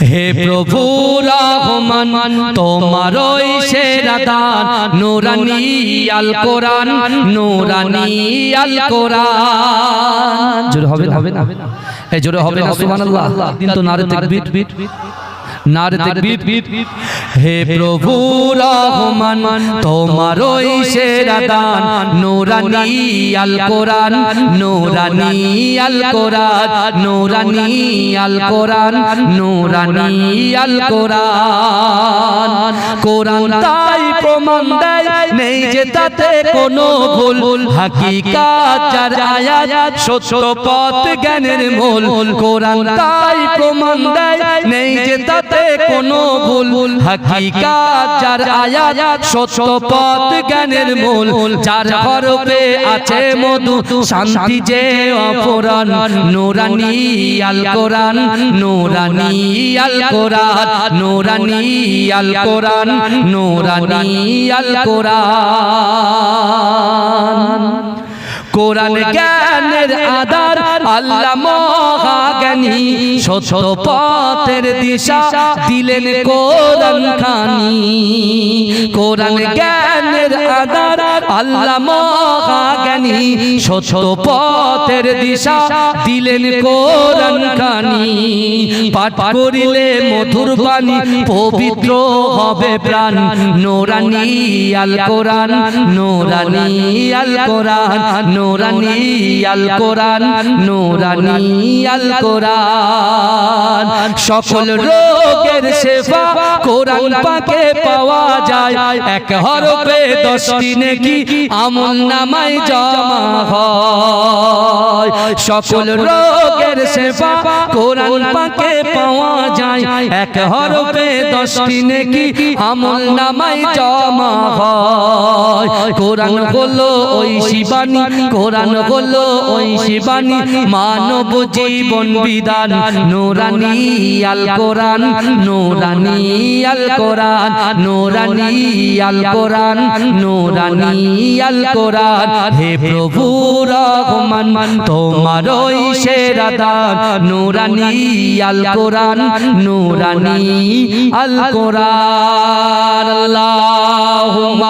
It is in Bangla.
হে প্রভু রহমান তোমারই সেরা দান নোরানি আল কোরআন নোরানি আল কোরআন। জোরে হবে না? হবে না? এই জোরে হবে না সুবহানাল্লাহ। দিন তো নারে তাকবীর। নারে তাকবীর হে প্রভু রহমান তোমারই সেরা দান নুরানি আল কোরআন নুরানি আল কোরআন নুরানি আল কোরআন নুরানি আল কোরআন। কোরআন তাই প্রমাণ দেয় নেই যে তাতে কোনো ভুল হাকিকাত যার আয়াত সত্য পথ জ্ঞানের মূল। কোরআন তাই প্রমাণ দেয় নেই যে তাতে কোনো ভুল। হাকিকাত যার আয়াত সত্য পথ জ্ঞানের মূল। যার হরফে আছে মধু শান্তি যে অপরাণ নুরানি আল কোরআন নুরানি আল কোরআন। নুরানি আল কোরআন নুরানি আল কোরআন। কোরআন। জ্ঞানের আধার আল্লাহ মহাজ্ঞানী। সত্য পথের দিশা দিলেন কোরআন খানি কোরআন জ্ঞানের আধার আল্লাহ মহাজ্ঞানী। সত্য পথের দিশা দিলেন কোরআন খানি পাঠ করিলে মধুর পানি পবিত্র হবে প্রাণ। নোরানি আল কোরআন, নোরানি আল কোরআন, নোরানি আল কোরআন, নোরানি আল কোরআন। সকল রোগের সেবা কোরআন পাকে পাওয়া যায়। এক হরফে দশটি নেকি আমল নামায় জমা হয়। সকল রোগের সেবা কোরআন পাকে পাওয়া যায়। এক হরফে দশটি নেকি আমল নামায় জমা হয়। কোরআন হলো ওই শিবানী। কোরআন হলো ওই শিবানী। মানব জীবন বিধান। নোরানি আল কোরআন নোরানি আল কোরআন নোরানি আল কোরআন নোরানি আল কোরআন। হে প্রভু রহমান তোমার ওই সেরা দান। নোরানি আল কোরআন নোরানি আল কোরআন। আল্লাহুম্মা